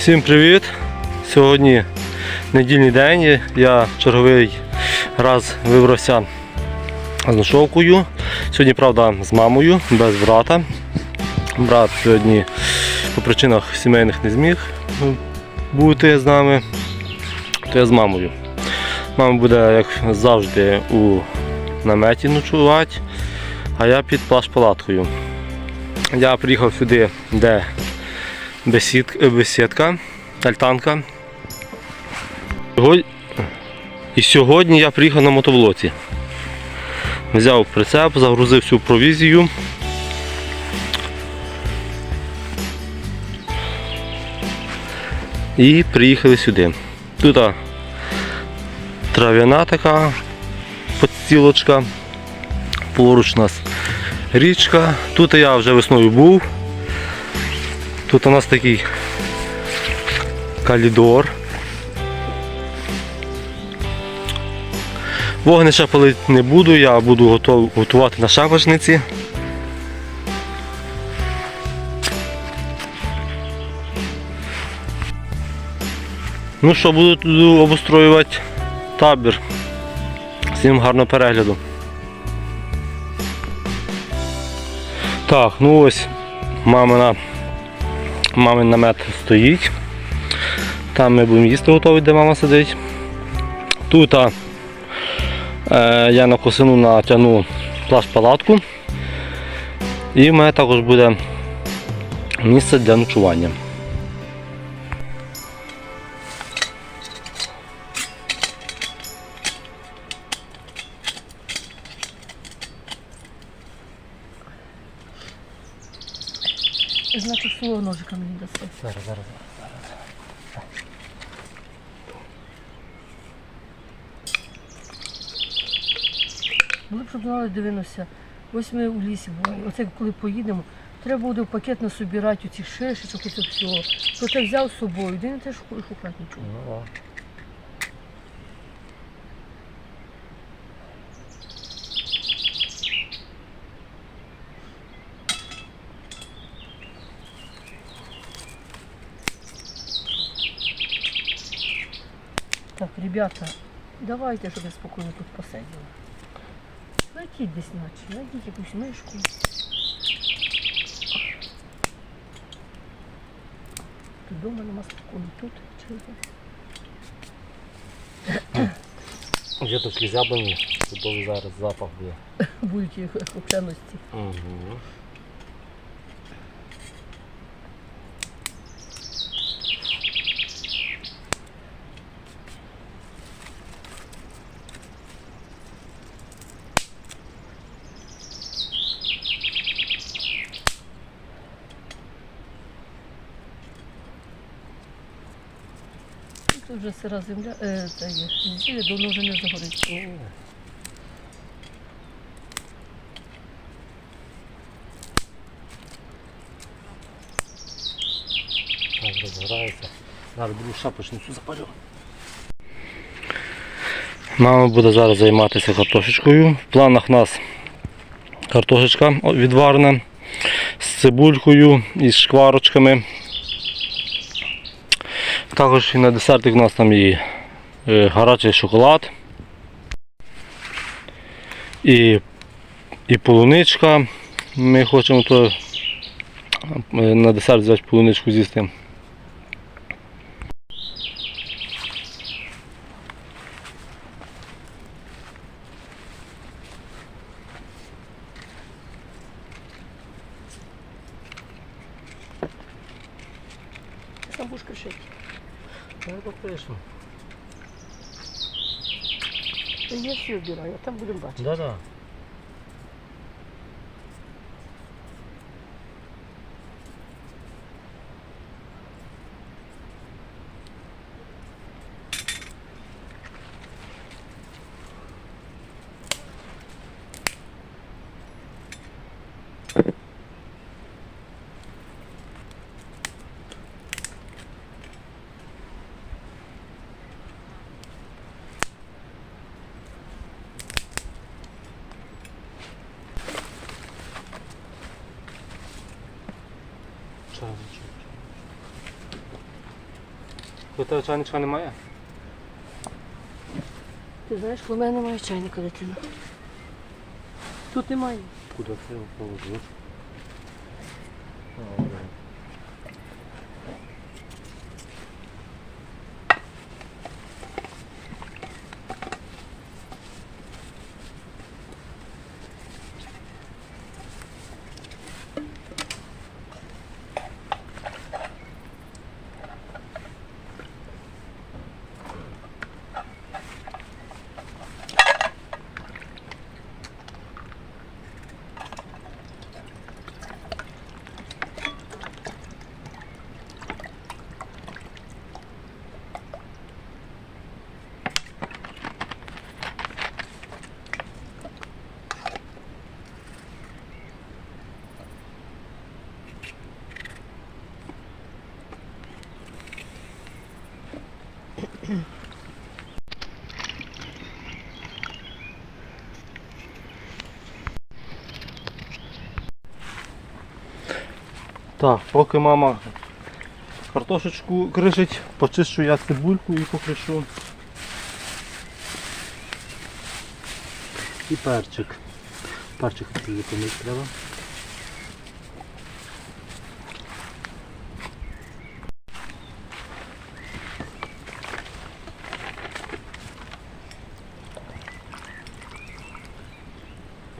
Всім привіт! Сьогодні недільний день. Я черговий раз вибрався з ношовкою. Сьогодні, правда, з мамою, без брата. Брат сьогодні по причинах сімейних не зміг бути з нами, то я з мамою. Мама буде, як завжди, у наметі ночувати, а я під плащ-палаткою. Я приїхав сюди, де бесідка, альтанка. І сьогодні я приїхав на мотоблоці. Взяв прицеп, загрузив всю провізію. І приїхали сюди. Тут трав'яна така подстілочка. Поруч у нас річка. Тут я вже весною був. Тут у нас такий калідор. Вогниша палити не буду, я буду готов, готувати на шапочниці. Ну що, буду обустроювати табір. Всім гарного перегляду. Так, ну ось мамина, мамин намет стоїть. Там ми будемо їсти готові, де мама сидить. Тут е, я на косину натягну плащ-палатку. І в мене також буде місце для ночування. Зараз, зараз. Були б щоб знали, дивилися. Ось ми у лісі були. Оце коли поїдемо, треба буде в пакет насобирати оці шишечок, оце всього. То це взяв з собою, де не теж шукати нічого. Ну, да. Так, ребята, давайте, щоб я спокійно тут посиділа. Найдіть десь наче, найдіть якусь мишку. Тут вдома нема спокійно, тут де? Є такі зяблені, чудовий зараз запах буде. будуть їх хлопчаності. Угу. Тут вже сира земля, е, це є, зілля давно вже не загорить. Так, розгорається. Зараз буду шапочницю запалю. Мама буде зараз займатися картошечкою. В планах у нас картошечка відварена з цибулькою і з шкварочками. Також і на десертик у нас там і е, гарячий шоколад. І, і полуничка. Ми хочемо то е, на десерт взяти полуничку з'їсти. 가자. То тебе чайничка немає? Ти знаєш, у мене немає чайника дитина. Тут немає. Куди це його Так, поки мама картошечку кришить, почищу я цибульку і покришу. І перчик. Перчик помити треба.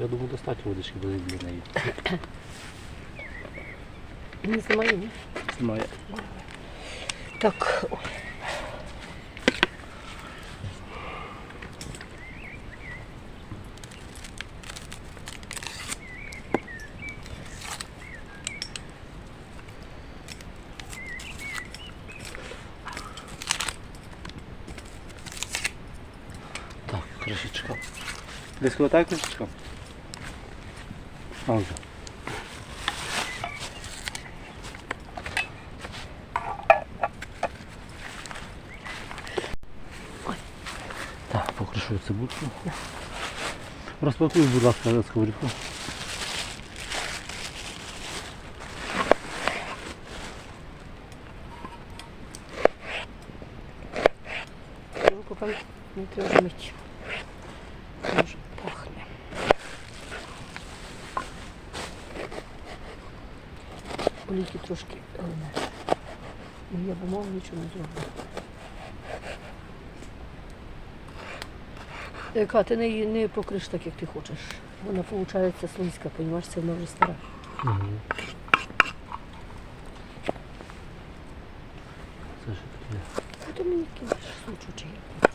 Я думаю, достатньо водички буде для неї. Не знімає, ні? Знімає. Так. ой. Так, кришечка. Десь хватає кришечка? А, вже. Так, покришу цибульку. Розпакуй, будь ласка, сковорідку. Руку пам- не треба мити. Дуже пахне. Олійки трошки лине. Ну, я бумагу нічого не зроблю. Яка, ти не, не покриш так, як ти хочеш. Вона виходить слизька, розумієш, це вона вже стара. Угу. Це що таке? А то мені кидаєш случу чи як.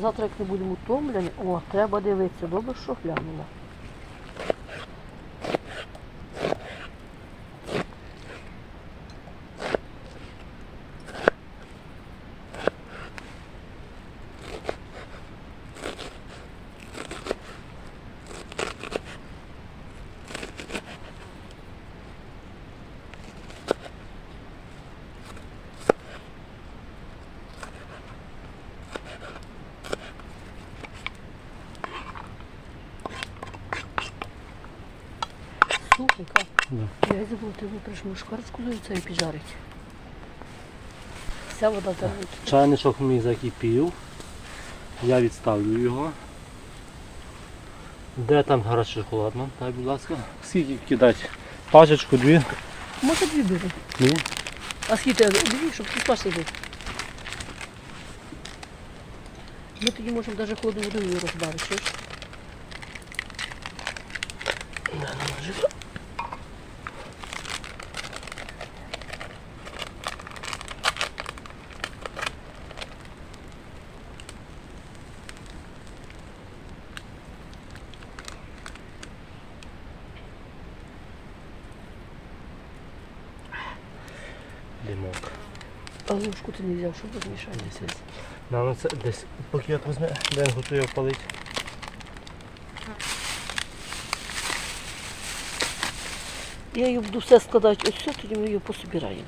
Завтра, як не будемо утомлені, о, треба дивитися, добре, що глянула. Супенька. Да. Я й випреш мушкарську це і піджарить. Вся вода зарить. Чайничок мій закипів. Я відставлю його. Де там гарячий шоколад нам? Дай, будь ласка. Скільки кидати? Пачечку дві. Може дві бери. Дві. А скільки дві, щоб ти спас сидить. Ми тоді можемо навіть холодну воду розбавити, чуєш? Димок. А ложку ти не взяв, щоб розмішати. Нам це десь пакет візьме, де він готує опалити. Я її буду все складати ось все, тоді ми її пособираємо.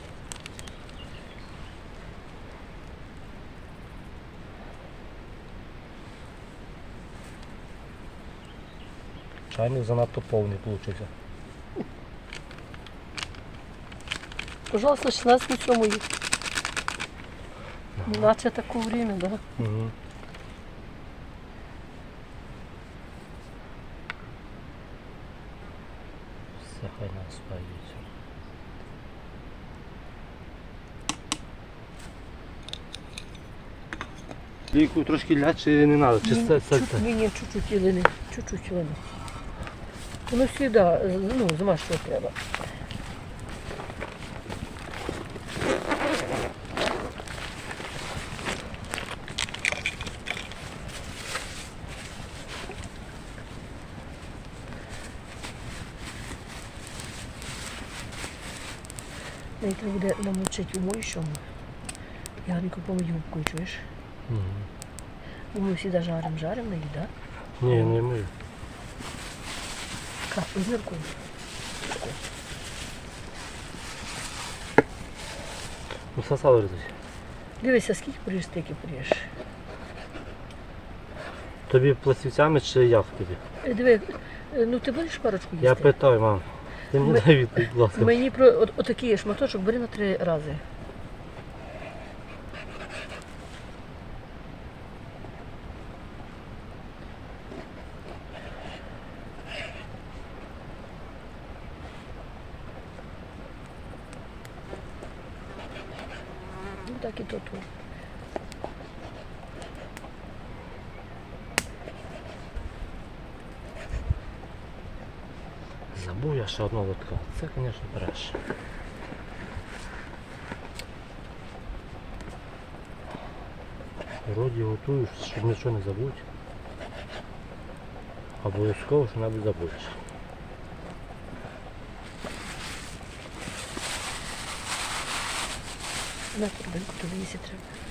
Чайник занадто повний вийшов. Пожалуйста, 16 на цьому їх. Наче таке время, да? Угу. Все хай наспаюється. Ліку трошки ля чи не треба? Чи це, це, це? Ні, ні, чуть-чуть лини, чуть-чуть лини. Воно завжди, ну, змащувати треба. Мені треба буде намочити у моющому. Я гарненько помию губкою, чуєш? Бо Ми всі жаримо, жаримо її, так? Ні, не ми. Как, измерку. Ну, сосало. Дивися, скільки поріж, стільки поріж. Тобі пластівцями чи як тобі? Е, Диви, е, ну ти будеш парочку їсти? Я питаю, мам. Мені Ми- дай відповідь, будь ласка. Мені про от, отакий шматочок бери на три рази. Ну так і тут. Забув я ще одного лотка. Це, звісно, береш. Вроді готую, щоб нічого не забудь. Обов'язково що небудь забудеш. На турбинку їсти треба.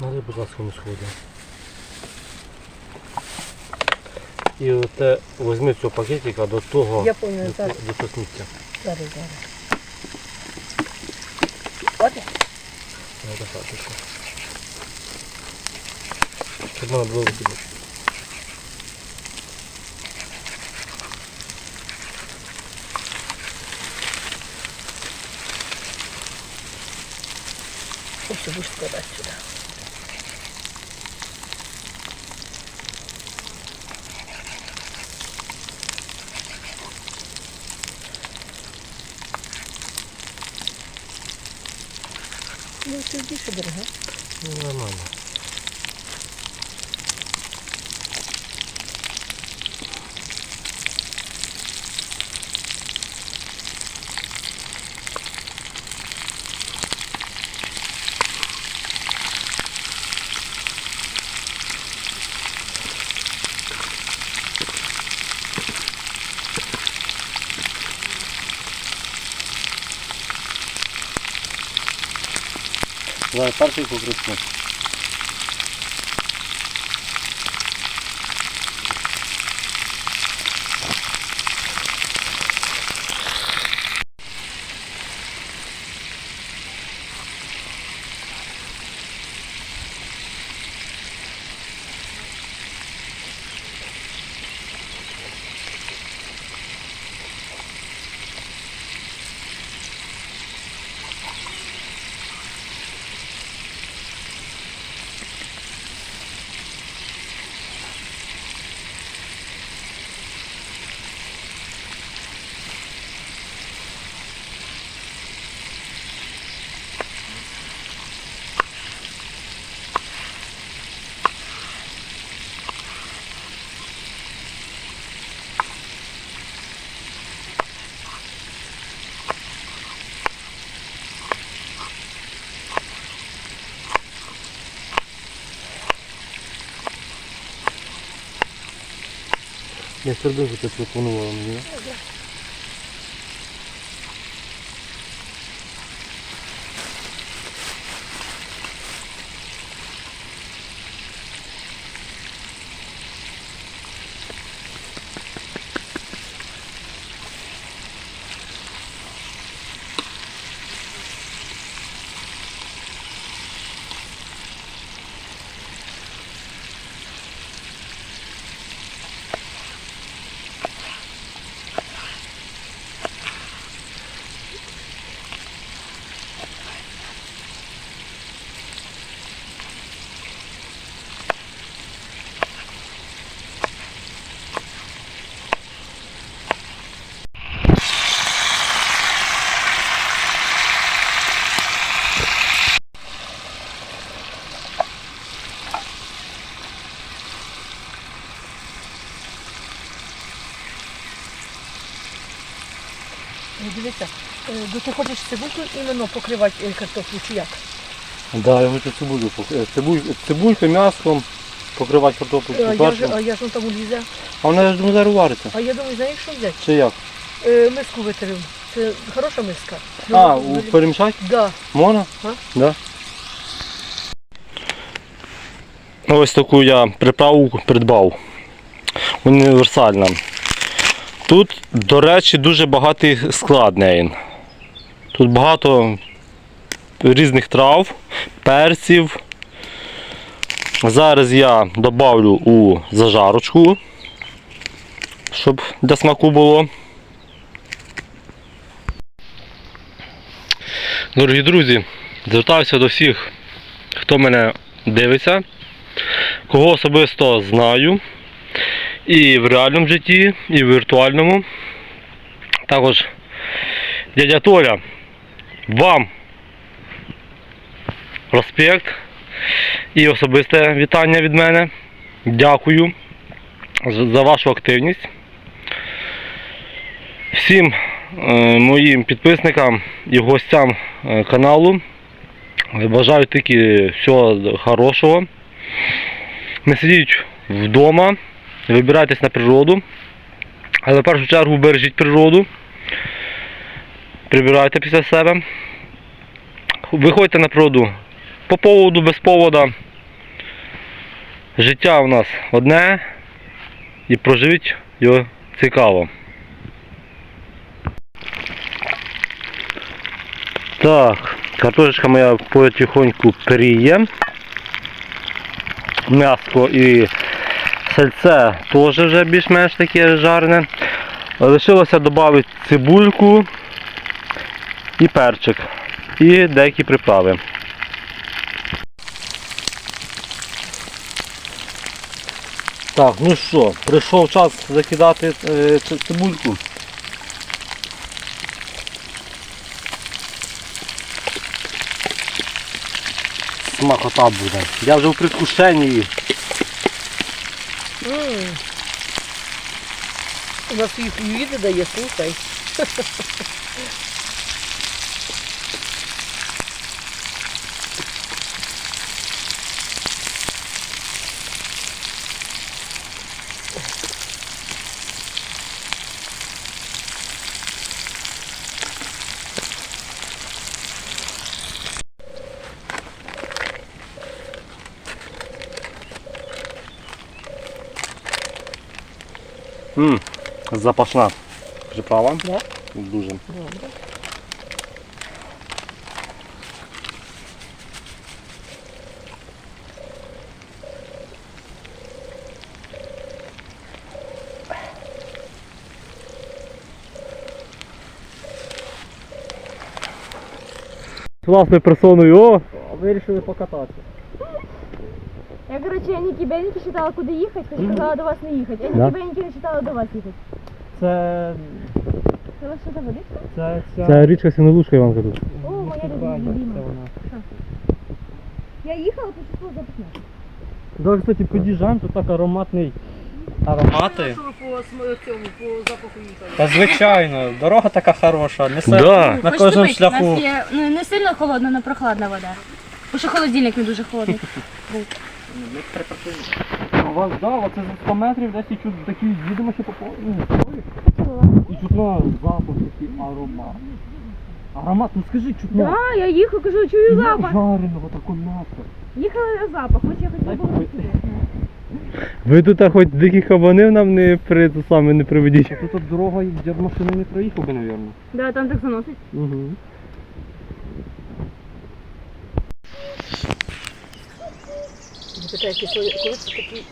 Налий, будь ласка, не сходи. І оте візьми цього пакетика до того, Я пам'ятаю, до, зараз. до того сміття. Зараз, зараз. От. Ну, достатньо. Щоб воно було видно. Ось будеш складати сюди. Ну, Перший покрутку. Я сердинку це пропонувала мені. Ну, Дивіться, е, ну, ти хочеш цибульку іменно покривати е, картоплю чи як? Да, я хочу цибулю. пок- е, Цибуль, цибулькою, м'яском покривати картоплю. Е, А я ж, а я ж он там улізе. А вона ж думаю, зараз вариться. А я думаю, знаєш, що взяти? Чи як? Е, миску витерив. Це хороша миска. А, Ну, у- перемішати? Да. Можна? А? Да. Ось таку я приправу придбав. Універсальна. Тут, до речі, дуже багатий склад неї. Тут багато різних трав, перців. Зараз я добавлю у зажарочку, щоб для смаку було. Дорогі друзі, звертаюся до всіх, хто мене дивиться, кого особисто знаю. І в реальному житті, і в віртуальному. Також дядя Толя, вам респект і особисте вітання від мене. Дякую за вашу активність. Всім е, моїм підписникам і гостям е, каналу бажаю тільки всього хорошого. Не сидіть вдома, вибирайтесь на природу. Але в першу чергу бережіть природу. Прибирайте після себе. Виходьте на природу по поводу, без повода. Життя у нас одне і проживіть його цікаво. Так, картошечка моя потихоньку періє. М'яско і сальце теж вже більш-менш таке жарне. Лишилося додати цибульку і перчик. І деякі приправи. Так, ну що, прийшов час закидати е, цибульку. Смакота буде. Я вже в предвкушенні. М. У нас їх їди дає, слухай. запашна приправа. Да? Дуже. Добре. Власною персоною, о, вирішили покататися. Я, короче, я Нікі Беньки читала, куди їхати, хоч сказала до вас не їхати. Я Да? Нікі Беньки не читала до вас їхати. Це, Це вас що водичка? це, ця... Це річка Сінолушка, Іванка тут. О, моя любима. вона. Я їхала, почувствувала запах. Да, кстати, під'їжджаємо, тут так ароматний. Аромати? По см- цьому, по запаху їхали? Та звичайно, дорога така хороша, несе Да. на кожному шляху. Нас є ну, не сильно холодна, але прохладна вода. Бо що холодильник не дуже холодний. Вас, да, оце за 100 метрів десь і чуть такі їдемо ще по полю. І чутно запах такий аромат. Аромат, ну скажи, чутно. Так, я їхала, кажу, чую запах. Жареного такого м'яса. Їхала на запах, хоч я Дай хотіла попити. Ви тут а, хоч дикі кабанів нам не при це саме не приведіть. Тут от дорога, де б машини не проїхав би, мабуть. Да, там так заносить. Угу. Питаєте, коли коли це такі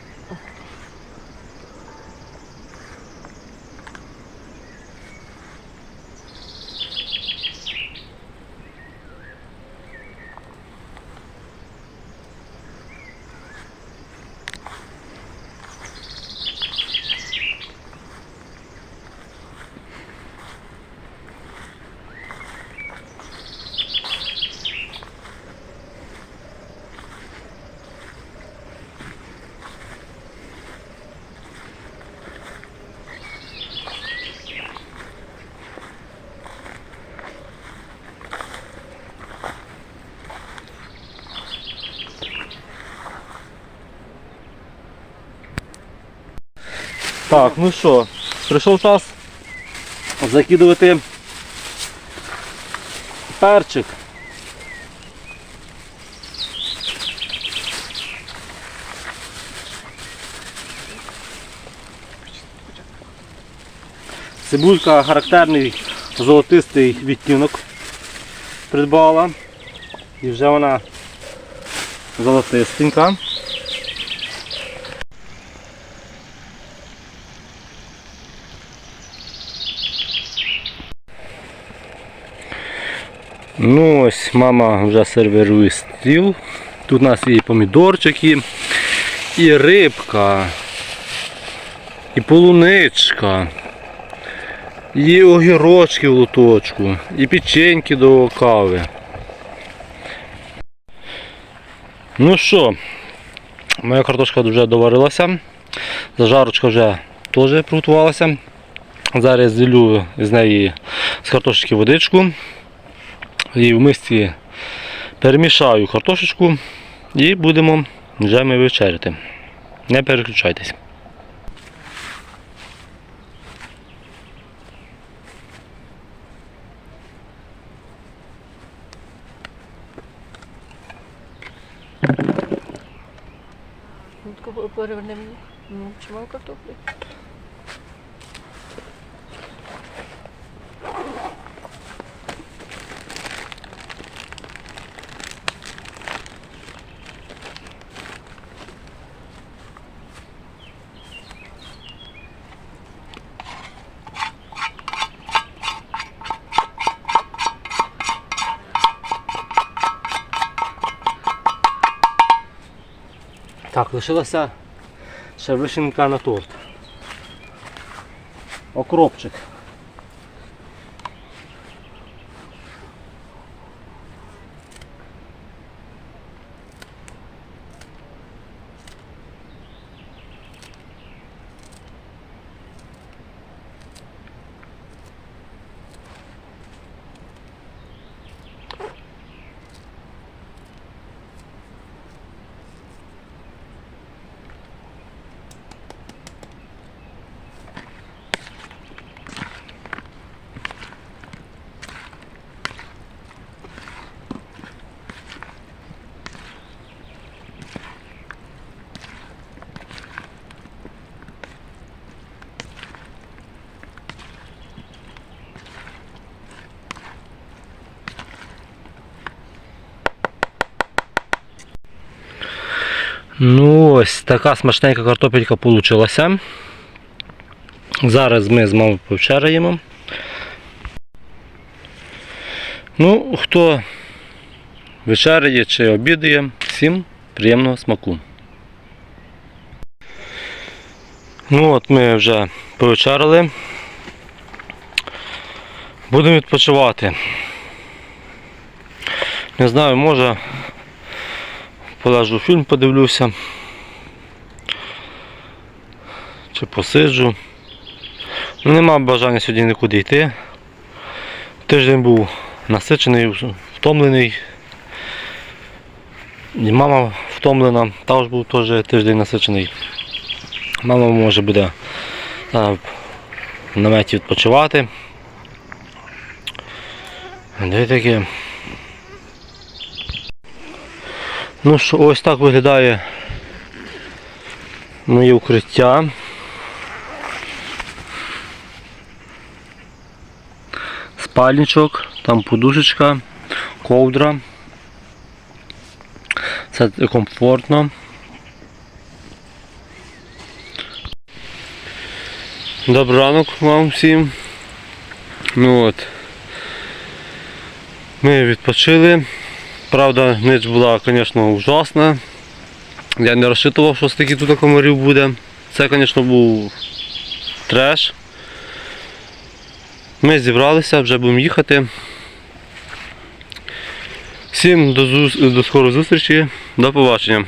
Так, ну що, прийшов час закидувати перчик. Цибулька характерний золотистий відтінок придбала. І вже вона золотистенька. Ну ось мама вже сервірує стіл. Тут у нас і помідорчики, і рибка, і полуничка, і огірочки в лоточку, і печеньки до кави. Ну що, моя картошка вже доварилася, зажарочка вже теж приготувалася. Зараз зілю з неї з картошечки водичку. І в мисці перемішаю картошечку і будемо вже ми вечеряти. Не переключайтесь. Ну, переверни мені. Ну, чи мав Так, лишилася ще вишенька на торт. Окропчик. Ну ось така смачненька картопелька вийшла. Зараз ми з мамою повчараємо. Ну, хто вечеряє чи обідає, всім приємного смаку. Ну от ми вже повечеряли. Будемо відпочивати. Не знаю, може полежу фільм подивлюся. Чи посиджу. Ну, Нема бажання сьогодні нікуди йти. Тиждень був насичений, втомлений. І мама втомлена, також був теж тиждень насичений. Мама може буде а, в наметі відпочивати. Де таке? Ну що, ось так виглядає моє укриття. Спальничок, там подушечка, ковдра. Це комфортно. Добрий ранок вам всім. Ну от. Ми відпочили. Правда, ніч була, звісно, ужасна. Я не розчитував, що стільки тут комарів буде. Це, звісно, був треш. Ми зібралися, вже будемо їхати. Всім до, зу... до скорої зустрічі, до побачення.